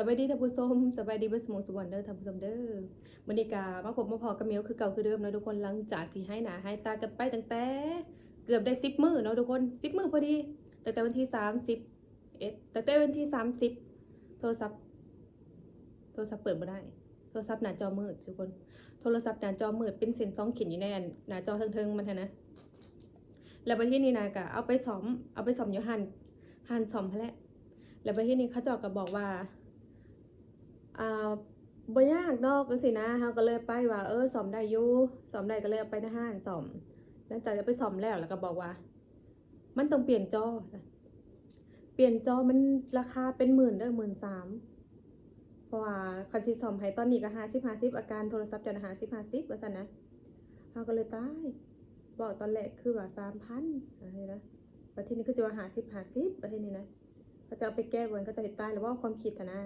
สบายดีท่านผู้ชมสบายดีเบสมองสวรรค์เด้อท่านผู้ชมเด้อมื้อนี้กามาพบมาพอกับเมียวคือเก่าคือเดิมแล้วทุกคนหลังจากที่ให้หนาให้ตากันไปตั้งแต่ เกือบได้10มื้อเนาะทุกคน10มื้อพอดีตั้งแต่วันที่30เอ็ดตั้งแต่วันที่30โทรศัพท์ โทรศัพท์เปิดบ่ได้ โทรศัพท์หน้าจอมืดทุกคน โทรศัพท์หน้าจอมืดเป็นเส้นสองขีดอยู่ในอันหน้าจอเทิงๆมันหั้นนะแล้วบัดที่นี้นากะเอาไปซ่อมเอาไปซ่อมอยู่หันหันซ่อมพะแหละแล้วบัดที่นี้เขาเจาก็บอกว่า อ่าบ่ยากดอกจังซี่นะเฮาก็เลยไปว่าเออซ่อมได้อยู่ซ่อมได้ก็เลยเอาไปในห้างซ่อมหลังจากจะไปซ่อมแล้วแล้วก็บอกว่า มันต้องเปลี่ยนจอ เปลี่ยนจอมันราคาเป็นหมื่นเด้อหมื่นสามเพราะว่าคันสิซ่อมให้ตอนนี้ก็50 50อาการโทรศัพท์จะ50 50ว่าซั่นนะเฮาก็เลยตายบอกตอนแรกคือว่า3,000อะไรนะบัดทีนี้คือสิว่า50 50บัดทีนี้นะเขาจะเอาไปแก้บนเขาจะเฮ็ดตายหรือว่าความคิดนะ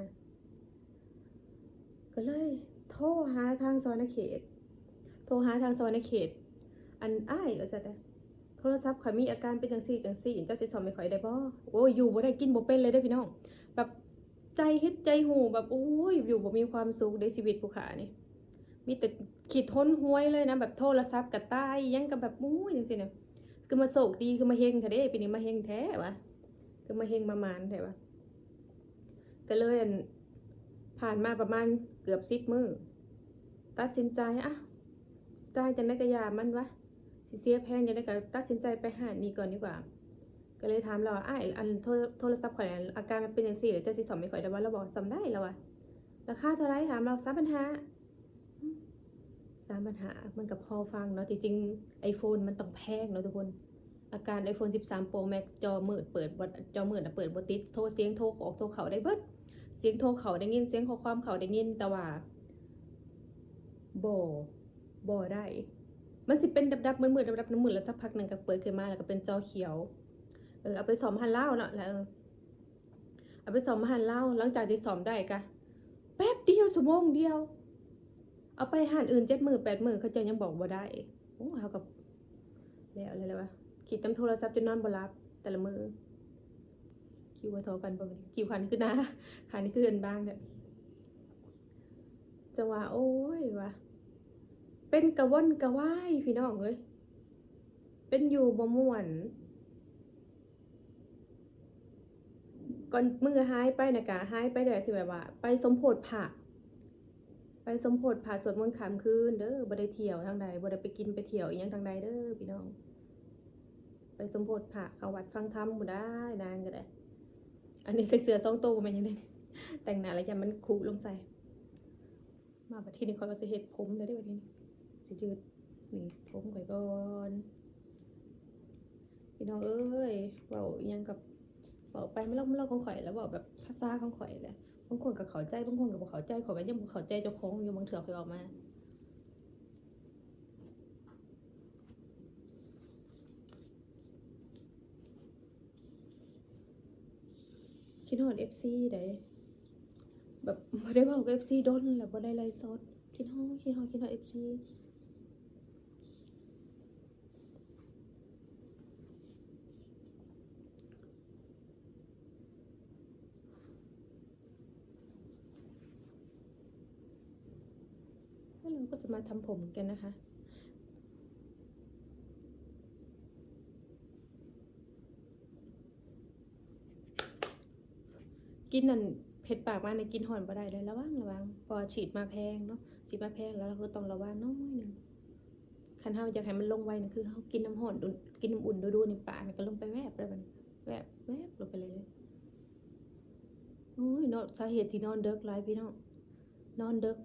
ก็เลยโทรหาทางสวรรณเขต โทรหาทางสวรรณเขต อันอ้ายว่าซั่นนะโทรศัพท์ข่อยมีอาการเป็นจังซี่จังซี่เจ้าสิสอนไม่ข่อยได้บ่โอ้ยอยู่บ่ได้กินบ่เป็นเลยเด้พี่น้อง แบบใจคิดใจหูแบบโอ้ยอยู่บ่มีความสุขในชีวิตผู้ขานี่มีแต่ขีดทนห้วยเลยนะ แบบโทรศัพท์ก็ตายยังก็แบบโอ้ยจังซี่เนี่ยคือมาโศกดีคือมาเฮงแท้เด้ปีนี้มาเฮงแท้วะคือมาเฮงมามานแท้วะก็เลยผ่านมาประมาณ เกือบสิบมือตัดสินใจอะจ่ายจังได้กระยามันวะสิเสียแพงจังได้ก็ตัดสินใจไปหานี่ก่อนดีกว่า ก็เลยถามเราว่าอ้ายอันโทรศัพท์ข่อยน่ะอาการมันเป็นอย่างสี่เดี๋ยวจะสิสอนไม่ข่อยได้ว่าเราบอกสำได้แล้ววะราคาเท่าไรถามเราสามปัญหาสามปัญหามันกับพอฟังเนาะจริงๆไอโฟนมันต้องแพงเนาะทุกคน อาการ iPhone 13 Pro Max จอมืดเปิดบ่จอมืดนะเปิดบติดโทรเสียงโทรออกโทรเข่าได้เบิด สียงโทรเขาได้ยินเสียงข้อความเขาได้ยินแต่ว่าบ่บ่ได้ มันสิเป็นดับๆมืดๆดับๆน้ำมืดแล้วสักพักหนึ่งก็เปิดขึ้นมาแล้วก็เป็นจอเขียว เออเอาไปสอมหันเล่าเนาะแล้วเออเอาไปสอมหันเล่าหลังจากที่สอมได้กะแป๊บเดียวชั่วงเดียว เอาไปหันอื่นเจ็ดหมือแปดหมือเขาจะยังบอกบ่ได้โอ้เขากับแล้วอะไรเลยวะคิดนำโทรศัพท์จนนอนบ่รับแต่ละมือ คิวไว้ทอกันประมาณคิวคันขึ้นนะคันนี้คืออันบ้างเนี่ยจะว่าโอ้ยวะเป็นกระว่นกระว่ายพี่น้องเอ้ยเป็นอยู่บ่ม่วนก่อนมือหายไปนะกะหายไปแบบที่แบบว่า ไปสมโพธิผ่าไปสมโพธิผ่าสวดมนต์ขามคืนเด้อบ่ได้เที่ยวทางใดบ่ได้ไปกินไปเที่ยวอีหยังทางใดเด้อพี่น้อง ไปสมโพธิผ่าเขาวัดฟังธรรมบ่ได้นางก็ได้ อันนี้ใส่เสื้อสองตัวม่นยังไงแต่งหน้าแล้วยันมันคูลงใส่ มาบัดทีนี้ขอยก็สิเฮ็ดผมเลยเด้อบัดทีนี้สิจืดนี่ผมข่อยก่อนพี่น้องเอ้ยเว้ายังกับเว้าไปไม่เล่าไม่เล่าของข่อยแล้วเว้าแบบภาษาของข่อยแหละบางคนก็เขาใจบางคนก็บ่เขาใจข่อยก็ยังบ่เขาใจเจ้าของอยู่บางเทื่อข่อยออกมา คิดฮอด FC ได้แบบบ่ได้เว้ากับ FC โดนแล้วบ่ได้ไลฟ์สดคิดฮอดคิดฮอดคิดฮอด FC แล้วเราก็จะมาทำผมกันนะคะ กินนั่นเผ็ดปากมาในกินหอนบ่ได้เลยระวังระวังพอฉีดมาแพงเนาะฉีดมาแพงแล้วเราก็ต้องระวังน้อยหนึ่งคันเฮาอยากให้มันลงไวนะคือเฮากินน้ำหอนอุ่นกินน้ำอุ่นดูๆในปากก็ลงไปแวบเลยมันแวบแวบลงไปเลยเลยโอ้ยเนาะสาเหตุที่นอนเด็กหลายพี่น้องนอนเด็ก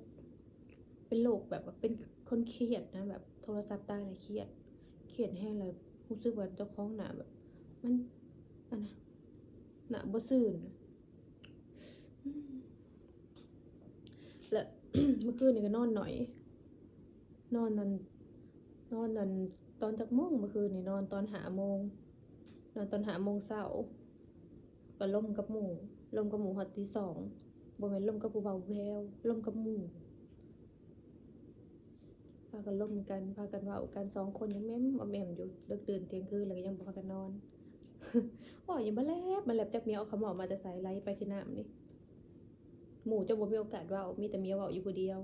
เป็นโรคแบบว่าเป็นคนเครียดนะแบบโทรศัพท์ตายอะไรเครียด เครียดแห้งเลยรู้สึกว่าเจ้าของหนาแบบ มันอันนะหนาบ่ซื่น แล้วเมื่อคืนนี่ก็นอนหน่อย นอนนันนอนนันตอนจากโมงเมื่อคืนนี่นอนตอนหาโมง นอนตอนหาโมงเช้าก็ล่มกับหมูล่มกับหมูฮอตตีสองบ่แม่นล่มกับผู้เบาแววล่มกับหมูพากันล่มกันพากันเว้ากันสองคนยังแม่มอแม่มอยู่เลิกตื่นเที่ยงคืนแล้วก็ยังพากันนอนว่าอย่ามาแลบมาแลบจากเมียเอาขมอมาแต่ใส่ไหลไปที่น้ำนี่ หมู่เจ้าบ่มีโอกาสว้ามีแต่เมียว้าอยู่ผู้เดียว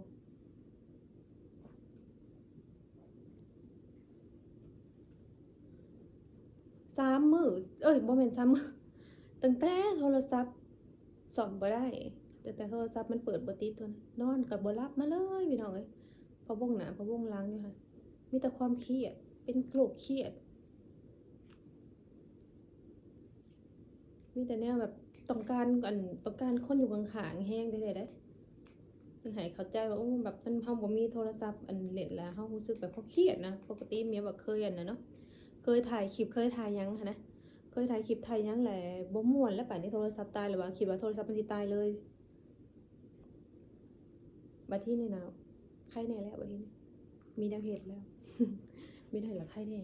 สามมือเอ้ยบ่แม่นสามมือตั้งแต่โทรศัพท์สอนบ่ได้แต่แต่โทรศัพท์มันเปิดบ่ติดตัวนะนอนกับบ่รับมาเลยพี่น้องเอ้ยพอวงหน้าพอวงหลังอยู่ค่ะมีแต่ความเครียดเป็นโรคเครียดมีแต่แนวแบบ ต้องการอันต้องการคนอยู่ข้างๆแห้งได้ๆได้ยังให้เข้าใจว่าโอ้แบบมันเฮาบ่มีโทรศัพท์อันเล่นแล้วเฮารู้สึกแบบเฮาเครียดนะปกติเมียบ่เคยอันนะเนาะเคยถ่ายคลิปเคยถ่ายยังหั้นะเคยถ่ายคลิปถ่ายยังแหละบ่ม่วนแล้วป่านนี้โทรศัพท์ตายหรือว่าคิดว่าโทรศัพท์มันสิตายเลยบัดที่นี่นะใครแน่แล้วบัดที่นี้มีแนวเหตุแล้วมีได้ละใครแน่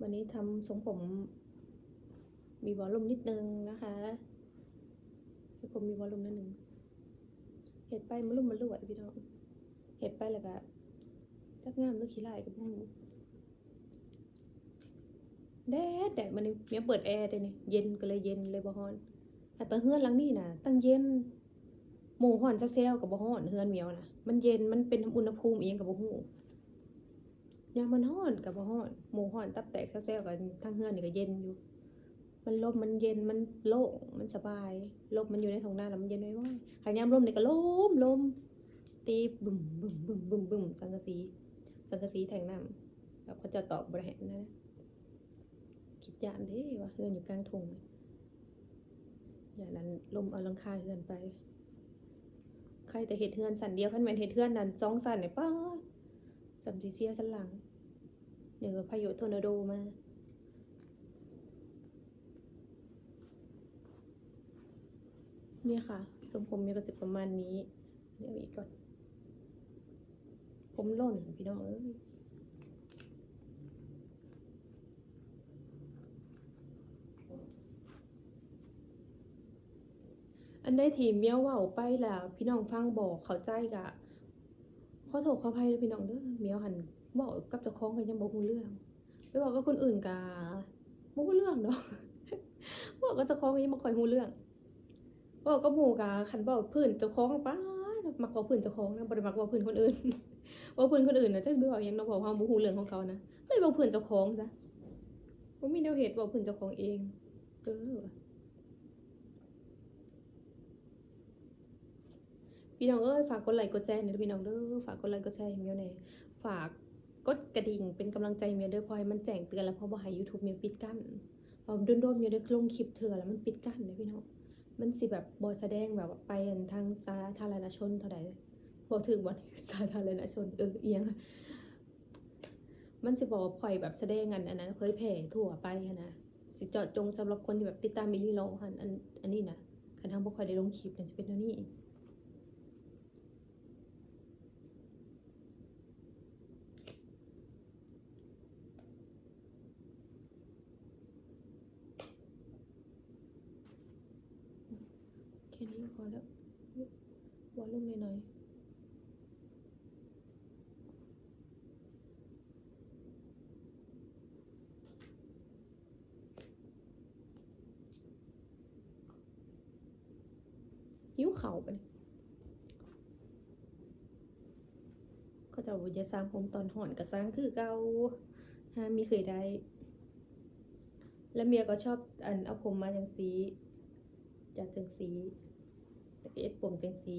วันนี้ทำทรงผมมีวอลลุ่มนิดนึงนะคะให้ผมมีวอลลุ่มนิดนึงเห็ดไปมันลุ่มมันลวดพี่น้องเห็ดไปแล้วก็จักงามหรือขี้ลายกับพวกนี้แดดแดดมันนี่เมียเปิดแอร์ได้นี่เย็นก็เลยเย็นเลยบ่ฮ้อนแต่ตั้งเฮือนหลังนี่น่ะตั้งเย็นหมูห่อนเซลกับบ่ฮ้อนเฮือนเมียวนะมันเย็นมันเป็นอุณหภูมิเองกับบ่ฮู้ ยามมันฮ้อนกับบ่ฮ้อนหมู่ฮ้อนตับแตกเซลกับทั้งเฮือนนี่ก็เย็นอยู่ มันลมมันเย็นมันโล่งมันสบายลมมันอยู่ในท้องนาแล้วมันเย็นไว้ว่าหายามลมนี่ก็ลมลมตีบึมบึมบึมบึมบึมสังกะสีสังกะสีแทงน้ำแบบเขาจะตอบบริหารนะคิดยานเด้ว่าเฮือนอยู่กลางทุ่งอย่างนั้นลมเอาลังคาเฮือนไป ใครแต่เห็ดเฮือนสันเดียวขันแมนเห็ดเฮือนนั้นสองสันเนี่ยป้าจำจีเซียสันหลัง เดี๋ยวพายุทอร์นาโดมาเนี่ยค่ะทรงผมมีกระสิบประมาณนี้เดี๋ยวอีกก่อน ผมหล่นพี่น้องเอ้ยอันได้ทีเมียวเว่าไปแล้วพี่น้องฟังบอกเข้าใจกะขอโทษขออภัยเลยพี่น้องเด้อเมียวหัน เว่ากับเจ้าของกันยังบอกเรื่อง ไปบอกกับคนอื่นกะบอกเรื่องเนาะบอกกับเจ้าของกันยังบ่ค่อยรู้เรื่องบอกก็หมู่กะขันบอกพื้นเจ้าของป้ามักบอกพื้นเจ้าของนะบ่ได้มักบอกพื้นคนอื่นบอกพื้นคนอื่นนะจะไปบอกยังเนาบอกว่าบ่ฮู้เรื่องของเขานะเลยบอกพื้นเจ้าของซะบ่มีแนวเหตุบอกพื้นเจ้าของเองเออพี่น้องเอ้ยฝากกดไลค์กดแชร์หน่ยพี่น้องเด้อฝากกดไลค์กดแชร์ให้เมียวแหน่ฝาก กดกระดิ่งเป็นกำลังใจเมียเด้อเพอให้มันแจ้งเตือนแล้วเพราะว่าให้ YouTube เมียปิดกั้นพอโดนๆเมียได้ลงคลิปเถื่อแล้วมันปิดกั้นเด้อพี่น้องมันสิแบบบอแสดงแบบว่าไปอันทางสาธารณชนเท่าใดบอถึงวันสาธารณชนเออเอียงมันสิบอกว่อยแบบแสดงอันอันนั้นเผยแผ่ทั่วไปนะสิจาะจงสำหรับคนที่แบบติดตามมิลลี่โลหันอันอันนี้นะคันทางบ่ค่อยได้ลงคลิปเนี่ยสิเป็นเท่านี้ แค่นี้ก็พอแล้ววอลลุ่มหน่อยๆหิ้วเข่าไปเนี่ยก็จะว่าจะสร้างผมตอนห่อนก็สร้างคือเก่าฮามีเคยได้ แล้วเมียก็ชอบอันเอาผมมาจังสีจากจังสี เอ็ดผมจังสี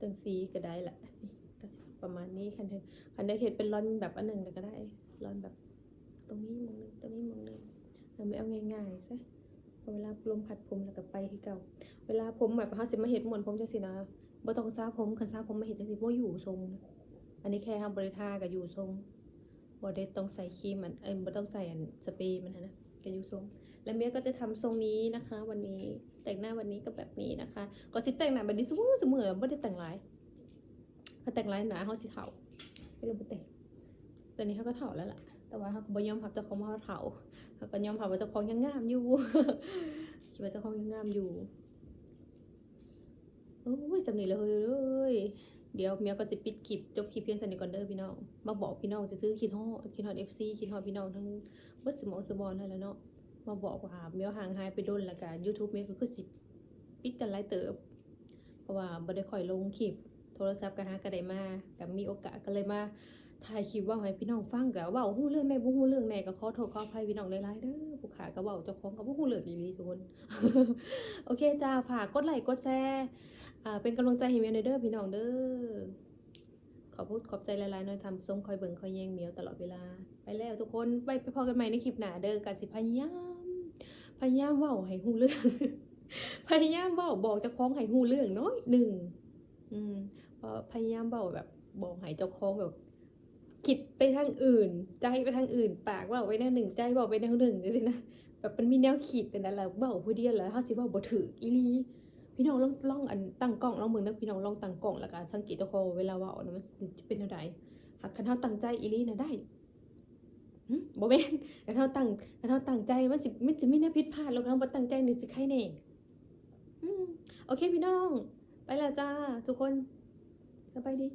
จังสีก็ได้ละนี่ก็ประมาณนี้คันเทนคันได้เห็ดเป็นร่อนแบบอันหนึ่งก็ได้ร่อนแบบตรงนี้มองหนึ่งตรงนี้มองหนึ่งไม่เอาง่ายๆซะเวลาลมพัดผมแล้วก็ไปที่เก่า เวลาผมแบบเขาสิมาเห็ดหมวนผมจังสินะบ่ต้องซาผมคันซาผมมาเห็ดจังสิบ่อยู่ทรงนะอันนี้แค่ทำบริทากับอยู่ทรงบ่ได้ต้องใส่ครีมมันเอ้ยบ่ต้องใส่อันสเปรย์มันนนะก็อยู่ทรง แล้วเมียก็จะทำทรงนี้นะคะ วันนี้แต่งหน้าวันนี้ก็แบบนี้นะคะ ก็สิแต่งหน้าแบบนี้สมอเสมอบ่ได้แต่งหลายถ้าแต่งหลายหนาเฮาสิเฒ่าไม่รู้บ่แต่งตอนนี้เขาก็เฒ่าแล้วล่ะแต่ว่าเขาก็บ่ยอมรับเจ้าของว่าเขาเฒ่าเขาก็ยอมรับว่าเจ้าของยังงามอยู่คิดว่าเจ้าของยังงามอยู่โอ้ยสำนีเลยเอ้ย เดี๋ยวเมียก็จะปิดคลิปจบคลิปเพียงสนิทก่อนเด้อพี่น้องมาบอกพี่น้องจะซื้อคิดฮอดคิดฮอดเอฟซีคิดฮอดพี่น้องทั้งเบิดสมองสมบอลนั่นแหละเนาะมาบอกว่าเมียห่างหายไปโดนล้วกันยูทูบเมียก็คือสิปิดกันหลายเติบ เพราะว่าบ่ได้ค่อยลงคลิป โทรศัพท์ก็หาก็ได้มากับมีโอกาสก็เลยมาถ่ายคลิปว่าให้พี่น้องฟังก็เว้าฮู้เรื่องใดบ่ฮู้เรื่องใดก็ขอโทษขออภัยพี่น้องหลายๆเด้อผู้ขาก็เว้าเจ้าของก็บ่ฮู้เรื่องอีหลีทุกคนโอเคจ้าฝากกดไลค์กดแชร์ เป็นกำลังใจให้เมียหน่อยเด้อพี่น้องเด้อ ขอบคุณขอบใจหลายๆหน่อยทำส้มคอยเบิ่งคอยแยงเมียวตลอดเวลา ไปแล้วทุกคนไปไปพอกันใหม่ในคลิปหน้าเด้อกันสิพยายาม พยายามเว้าให้ฮู้เรื่อง พยายามเว้าบอกเจ้าของให้ฮู้เรื่องน้อยหนึ่งอืมเพราะพยายามเว้าแบบบอกให้เจ้าของแบบ คิดไปทางอื่น ใจไปทางอื่น ปากว่าไว้แนวหนึ่งใจเว่าไปแนวหนึ่งจังซี่นะแบบมันมีแนวคิดแต่นั้นแหละเว้าผู้เดียวแล้วเฮาสิเว้าบ่ถืออีลี พี่น้องลองลองอันตั้งกล้องลองเบิ่งนะพี่น้องลองตั้งกล้องแล้วก็สังเกตเจ้าขอเวลาว้านะมันสิเป็นจังไดหากคันเฮาตั้งใจอีลี่นะได้บ่แม่นคันเฮาตั้งคันเฮาตั้งใจมันสิมันสิมีแนวผิดพลาดแล้วคันเฮาบ่ตั้งใจนี่สิใครแน่อืมโอเคพี่น้อง ไปแล้วจ้า ทุกคนสบายดี